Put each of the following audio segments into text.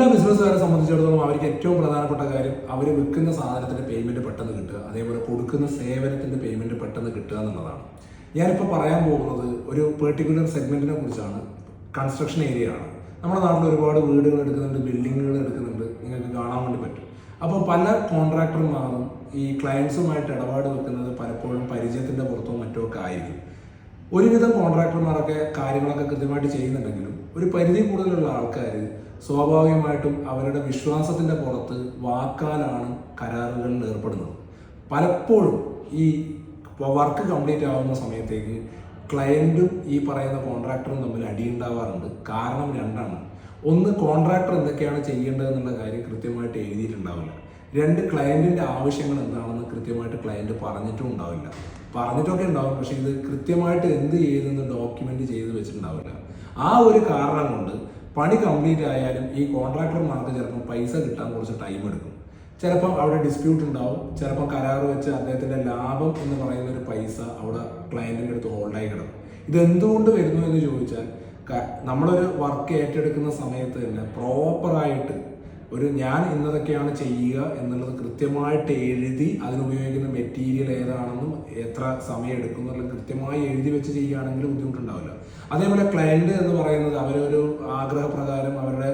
എല്ലാ ബിസിനസ്സുകാരെ സംബന്ധിച്ചിടത്തോളം അവർക്ക് ഏറ്റവും പ്രധാനപ്പെട്ട കാര്യം അവർ വിൽക്കുന്ന സാധനത്തിന്റെ പേയ്മെന്റ് പെട്ടെന്ന് കിട്ടുക അതേപോലെ കൊടുക്കുന്ന സേവനത്തിന്റെ പേയ്മെന്റ് പെട്ടെന്ന് കിട്ടുക എന്നുള്ളതാണ്. ഞാനിപ്പോൾ പറയാൻ പോകുന്നത് ഒരു പെർട്ടിക്കുലർ സെഗ്മെന്റിനെ കുറിച്ചാണ്. കൺസ്ട്രക്ഷൻ ഏരിയ ആണ്. നമ്മുടെ നാട്ടിൽ ഒരുപാട് വീടുകൾ എടുക്കുന്നുണ്ട് ബിൽഡിങ്ങുകൾ എടുക്കുന്നുണ്ട്. നിങ്ങൾക്ക് കാണാൻ വേണ്ടി പറ്റും. അപ്പോൾ പല കോൺട്രാക്ടർമാരും ഈ ക്ലയൻസുമായിട്ട് ഇടപാട് വെക്കുന്നത് പലപ്പോഴും പരിചയത്തിന്റെ പുറത്തോ മറ്റോ ഒക്കെ ആയിരിക്കും. ഒരുവിധം കോൺട്രാക്ടർമാരൊക്കെ കാര്യങ്ങളൊക്കെ കൃത്യമായിട്ട് ചെയ്യുന്നുണ്ടെങ്കിലും ഒരു പരിധി കൂടുതലുള്ള ആൾക്കാർ സ്വാഭാവികമായിട്ടും അവരുടെ വിശ്വാസത്തിന്റെ പുറത്ത് വാക്കാലാണ് കരാറുകളിൽ ഏർപ്പെടുന്നത്. പലപ്പോഴും ഈ വർക്ക് കംപ്ലീറ്റ് ആവുന്ന സമയത്തേക്ക് ക്ലയന്റും ഈ പറയുന്ന കോൺട്രാക്ടറും തമ്മിൽ അടിയുണ്ടാവാറുണ്ട്. കാരണം രണ്ടാണ്. ഒന്ന് കോൺട്രാക്ടർ എന്തൊക്കെയാണ് ചെയ്യേണ്ടത് എന്നുള്ള കാര്യം കൃത്യമായിട്ട് എഴുതിയിട്ടുണ്ടാവില്ല. രണ്ട് ക്ലയന്റിന്റെ ആവശ്യങ്ങൾ എന്താണെന്ന് കൃത്യമായിട്ട് ക്ലയന്റ് പറഞ്ഞിട്ടും ഉണ്ടാവില്ല. പറഞ്ഞിട്ടൊക്കെ ഉണ്ടാവും പക്ഷെ ഇത് കൃത്യമായിട്ട് എന്ത് ചെയ്തെന്ന് ഡോക്യുമെന്റ് ചെയ്ത് വെച്ചിട്ടുണ്ടാവില്ല. ആ ഒരു കാരണം കൊണ്ട് പണി കംപ്ലീറ്റ് ആയാലും ഈ കോൺട്രാക്ടർമാർക്ക് ചിലപ്പോൾ പൈസ കിട്ടാൻ കുറച്ച് ടൈം എടുക്കും. ചിലപ്പോൾ അവിടെ ഡിസ്പ്യൂട്ട് ഉണ്ടാവും ചിലപ്പോൾ കരാർ വെച്ച് അദ്ദേഹത്തിന്റെ ലാഭം എന്ന് പറയുന്ന ഒരു പൈസ അവിടെ ക്ലയന്റിന്റെ അടുത്ത് ഹോൾഡായി കിടക്കും. ഇതെന്തുകൊണ്ട് വരുന്നു എന്ന് ചോദിച്ചാൽ നമ്മളൊരു വർക്ക് ഏറ്റെടുക്കുന്ന സമയത്ത് തന്നെ പ്രോപ്പറായിട്ട് ഒരു ഞാൻ ഇന്നതൊക്കെയാണ് ചെയ്യുക എന്നുള്ളത് കൃത്യമായിട്ട് എഴുതി അതിനുപയോഗിക്കുന്ന മെറ്റീരിയൽ ഏതാണെന്നും എത്ര സമയം എടുക്കും എന്നുള്ളത് കൃത്യമായി എഴുതി വെച്ച് ചെയ്യുകയാണെങ്കിൽ ബുദ്ധിമുട്ടുണ്ടാവില്ല. അതേപോലെ ക്ലയന്റ് എന്ന് പറയുന്നത് അവരൊരു ആഗ്രഹപ്രകാരം അവരുടെ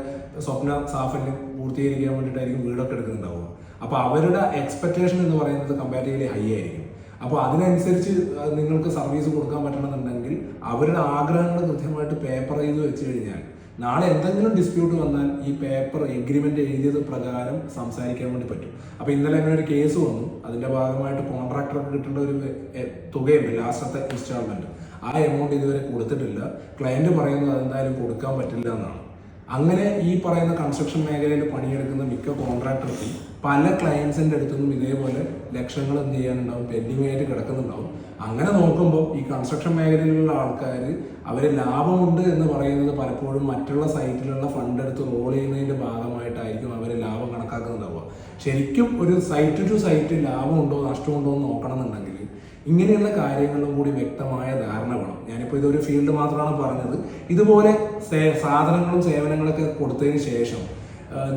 സ്വപ്ന സാഫല്യം പൂർത്തീകരിക്കാൻ വേണ്ടിയിട്ടായിരിക്കും വീടൊക്കെ എടുക്കുന്നുണ്ടാവുക. അപ്പോൾ അവരുടെ എക്സ്പെക്റ്റേഷൻ എന്ന് പറയുന്നത് കമ്പാരിറ്റീവ്ലി ഹൈ ആയിരിക്കും. അപ്പോൾ അതിനനുസരിച്ച് നിങ്ങൾക്ക് സർവീസ് കൊടുക്കാൻ പറ്റണമെന്നുണ്ടെങ്കിൽ അവരുടെ ആഗ്രഹങ്ങൾ കൃത്യമായിട്ട് പേപ്പർ ചെയ്ത് വെച്ച് കഴിഞ്ഞാൽ നാളെ എന്തെങ്കിലും ഡിസ്പ്യൂട്ട് വന്നാൽ ഈ പേപ്പർ എഗ്രിമെന്റ് എഴുതിയത് പ്രകാരം സംസാരിക്കാൻ വേണ്ടി പറ്റും. അപ്പോൾ ഇന്നലെ അങ്ങനെ ഒരു കേസ് വന്നു. അതിന്റെ ഭാഗമായിട്ട് കോൺട്രാക്ടർക്ക് കിട്ടേണ്ട ഒരു തുകയുണ്ട് ലാസ്റ്റത്തെ ഇൻസ്റ്റാൾമെന്റ് ആ എമൗണ്ട് ഇതുവരെ കൊടുത്തിട്ടില്ല. ക്ലയന്റ് പറയുന്നത് അതെന്തായാലും കൊടുക്കാൻ പറ്റില്ല എന്നാണ്. അങ്ങനെ ഈ പറയുന്ന കൺസ്ട്രക്ഷൻ മേഖലയിൽ പണിയെടുക്കുന്ന മിക്ക കോൺട്രാക്ടർക്കും പല ക്ലയൻസിന്റെ അടുത്തുനിന്നും ഇതേപോലെ ലക്ഷങ്ങൾ എന്ത് ചെയ്യാനുണ്ടാവും? പെൻഡിങ് ആയിട്ട് കിടക്കുന്നുണ്ടാവും. അങ്ങനെ നോക്കുമ്പോൾ ഈ കൺസ്ട്രക്ഷൻ മേഖലയിലുള്ള ആൾക്കാർ അവർ ലാഭമുണ്ട് എന്ന് പറയുന്നത് പലപ്പോഴും മറ്റുള്ള സൈറ്റിലുള്ള ഫണ്ട് എടുത്ത് റോൾ ചെയ്യുന്നതിന്റെ ഭാഗമായിട്ടായിരിക്കും അവർ ലാഭം കണക്കാക്കുന്നുണ്ടാവുക ശരിക്കും ഒരു സൈറ്റ് ടു സൈറ്റ് ലാഭമുണ്ടോ നഷ്ടമുണ്ടോ എന്ന് നോക്കണമെന്നുണ്ടെങ്കിൽ ഇങ്ങനെയുള്ള കാര്യങ്ങളും കൂടി വ്യക്തമായ ധാരണ ഞാനിപ്പോൾ ഇതൊരു ഫീൽഡ് മാത്രമാണ് പറഞ്ഞത്. ഇതുപോലെ സാധനങ്ങളും സേവനങ്ങളൊക്കെ കൊടുത്തതിന് ശേഷം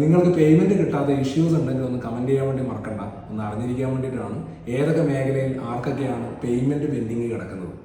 നിങ്ങൾക്ക് പേയ്മെന്റ് കിട്ടാത്ത ഇഷ്യൂസ് ഉണ്ടെങ്കിൽ ഒന്ന് കമന്റ് ചെയ്യാൻ വേണ്ടി മറക്കണ്ട. ഒന്ന് അറിഞ്ഞിരിക്കാൻ വേണ്ടിയിട്ടാണ് ഏതൊക്കെ മേഖലയിൽ ആർക്കൊക്കെയാണ് പേയ്മെന്റ് പെൻഡിങ് കിടക്കുന്നത്.